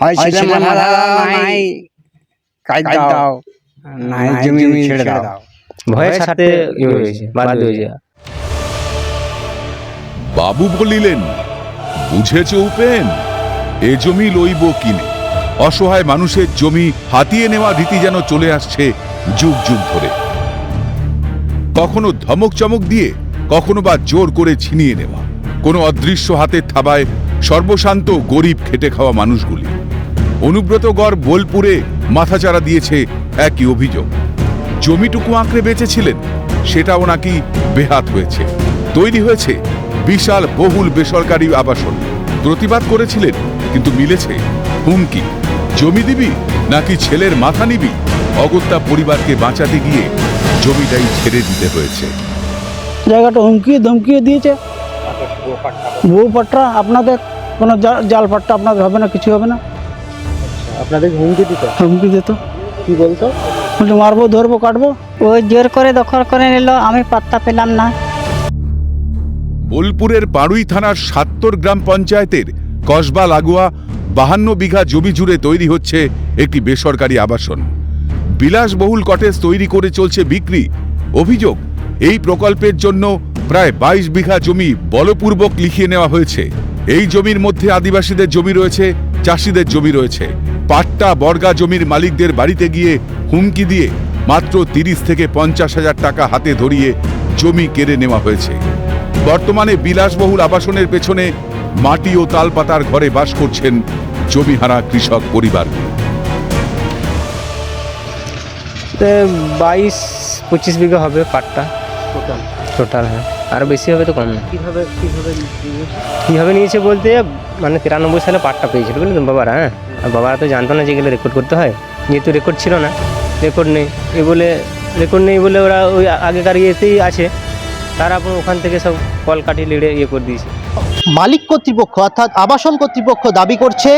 হয় ছেলে মারা নাই। কাজ দাও। নাই জমি ছেড়ে দাও। ভয়ে ছাড়তে হয়েছে বাধ্য বাবু বলিলেন বুঝেছ উপেন এ জমি লইব কিনে? অসহায় মানুষের জমি হাতিয়ে নেওয়া রীতি যেন চলে আসছে যুগ যুগ ধরে। কখনো ধমক চমক দিয়ে কখনো বা জোর করে ছিনিয়ে নেওয়া। কোনো অদৃশ্য হাতের থাবায় সর্বশান্ত গরিব খেটে খাওয়া মানুষগুলি। অনুব্রতগড় বোলপুরে মাথাচাড়া দিয়েছে একই অভিযোগ। জমিটুকু আঁকড়ে বেঁচেছিলেন, সেটাও নাকি বেহাত হয়েছে। তৈরি হয়েছে বিশাল বহুল বেসরকারি আবাসন। প্রতিবাদ করেছিলেন, কিন্তু মিলেছে হুমকি। জমি দিবি নাকি ছেলের মাথা নিবি? অগত্যা পরিবারকে বাঁচাতে গিয়ে জমিটাই ছেড়ে দিতে হয়েছে। জায়গাটা হুমকি ধমকিও দিয়েছে। বউ পাট্টা, আপনাদের কোনো জাল পাট্টা আপনাদের হবে না, কিছু হবে না। আপনাদের হুমকি দিত? হুমকি দিত কি বলতো বলছে মারবো ধরবো কাটবো। ওই জোর করে দখল করে নিল আমি পাত্তা পেলাম না। বোলপুরের পাড়ুই থানার সাত্তর গ্রাম পঞ্চায়েতের কসবা লাগোয়া বাহান্ন বিঘা জমি জুড়ে তৈরি হচ্ছে একটি বেসরকারি আবাসন। বিলাসবহুল কটেজ তৈরি করে চলছে বিক্রি। অভিযোগ এই প্রকল্পের জন্য প্রায় বাইশ বিঘা জমি বলপূর্বক লিখিয়ে নেওয়া হয়েছে। এই জমির মধ্যে আদিবাসীদের জমি রয়েছে চাষিদের জমি রয়েছে। পাট্টা বর্গা জমির মালিকদের বাড়িতে গিয়ে হুমকি দিয়ে মাত্র তিরিশ থেকে পঞ্চাশ হাজার টাকা হাতে ধরিয়ে জমি কেড়ে নেওয়া হয়েছে। বর্তমানে বিলাসবহুল আবাসনের পেছনে মাটি ও তালপাতার ঘরে বাস করছেন জমিহারা কৃষক পরিবার। বাইশ পঁচিশ বিঘা হবে পাটটা। টোটাল হ্যাঁ। আর বেশি হবে তো কম না। কীভাবে কীভাবে কীভাবে নিয়েছে বলতে মানে তিরানব্বই সালে পাটটা পেয়েছিল বুঝলেন বাবারা হ্যাঁ? আর বাবারা তো জানতো না যেগুলো রেকর্ড করতে হয়। যেহেতু রেকর্ড ছিল না রেকর্ড নেই। এ বলে রেকর্ড নেই বলে ওরা ওই আগেকার ইয়েতেই আছে। তারা ওখান থেকে সব কল কাটি লিড়ে ইয়ে করে দিয়েছে। মালিক কর্তৃপক্ষ অর্থাৎ আবাসন কর্তৃপক্ষ দাবি করছে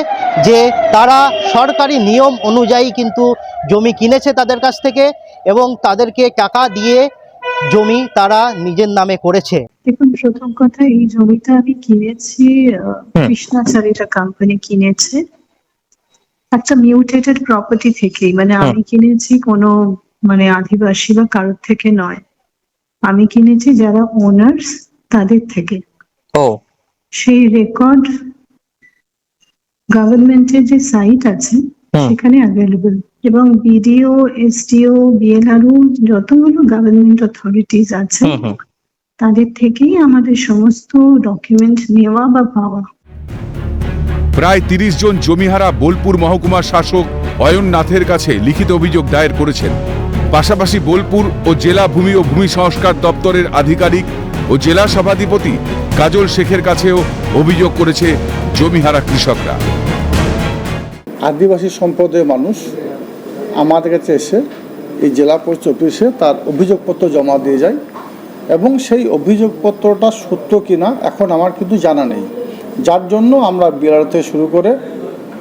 যে তারা সরকারি নিয়ম অনুযায়ী কিন্তু জমি কিনেছে তাদের কাছ থেকে এবং তাদেরকে টাকা দিয়ে জমি তারা নিজের নামে করেছে। দেখুন প্রথম কথা এই জমিটা আমি কিনেছি কৃষ্ণাচারীটা কোম্পানি কিনেছে। একটা মিউটেটেড প্রপার্টি থেকেই মানে আমি কিনেছি কোনো মানে আদিবাসী বা কারোর থেকে নয়। আমি কিনেছি যারা ওনার্স তাদের থেকে। ও। সেই রেকর্ড গভর্নমেন্টের যে সাইট আছে। সেখানে অ্যাভেলেবল এবং বিডিও এসডিও বিএলআরও যতগুলো গভর্নমেন্ট অথরিটিস আছে তাদের থেকেই আমাদের সমস্ত ডকুমেন্ট নেওয়া বা পাওয়া। প্রায় তিরিশ জন জমিহারা বোলপুর মহকুমার শাসক অয়ন নাথের কাছে লিখিত অভিযোগ দায়ের করেছেন। পাশাপাশি বোলপুর ও জেলা ভূমি ও ভূমি সংস্কার দপ্তরের আধিকারিক ও জেলা সভাধিপতি কাজল শেখের কাছেও অভিযোগ করেছে জমিহারা কৃষকরা। আদিবাসী সম্প্রদায়ের মানুষ আমাদের কাছে এসে এই জেলা পরিষদ অফিসে তার অভিযোগপত্র জমা দিয়ে যায় এবং সেই অভিযোগপত্রটা সত্য কিনা এখন আমার কিন্তু জানা নেই। যার জন্য আমরা বিআর থেকে শুরু করে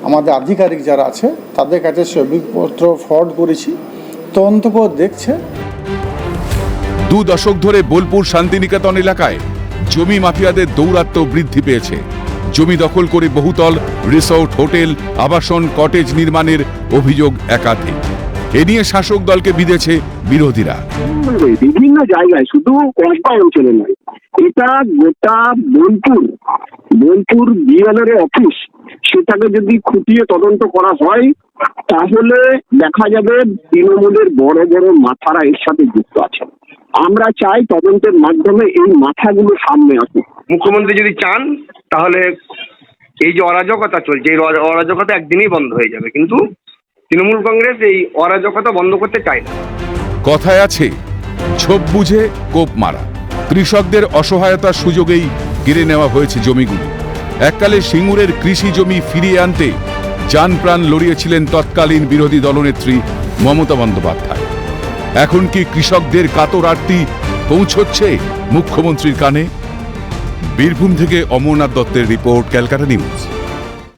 আমাদের আধিকারিক যারা আছে, তাদের কাছে সে অভিযোগপত্র ফ্রড করেছি। তদন্ত করে দেখছে। দু দশক ধরে বোলপুর শান্তিনিকেতন এলাকায় জমি মাফিয়াদের দৌরাত্ম্য বৃদ্ধি পেয়েছে। জমি দখল করে বহুতল, রিসোর্ট, হোটেল, আবাসন, কটেজ নির্মাণের অভিযোগ একাধিক। এ নিয়ে শাসক দলকে বিঁধেছে বিরোধীরা। বিভিন্ন জায়গায় শুধু কসবা অঞ্চলে নয় এটা গোটা বোলপুর বোলপুর বিএলআর অফিস, সেটাকে যদি খুঁটিয়ে তদন্ত করা হয়, তাহলে দেখা যাবে তৃণমূলের বড় বড় মাথারা এর সাথে যুক্ত আছে আমরা চাই তদন্তের মাধ্যমে এই মাথাগুলো সামনে আসুক। মুখ্যমন্ত্রী যদি চান, তাহলে এই যে অরাজকতা চলছে, এই অরাজকতা একদিনেই বন্ধ হয়ে যাবে। কিন্তু তৃণমূল কংগ্রেস এই অরাজকতা বন্ধ করতে চায় না। কথায় আছে, ছোপ বুঝে কোপ মারা। কৃষকদের অসহায়তার সুযোগেই কেড়ে নেওয়া হয়েছে জমিগুলি। এককালে সিঙ্গুরের কৃষি জমি ফিরিয়ে আনতে যান প্রাণ লড়িয়েছিলেন তৎকালীন বিরোধী দলনেত্রী মমতা বন্দ্যোপাধ্যায়। এখন কি কৃষকদের কাতর আরতি পৌঁছচ্ছে মুখ্যমন্ত্রীর কানে? বীরভূম থেকে অমরনাথ দত্তের রিপোর্ট ক্যালকাটা নিউজ।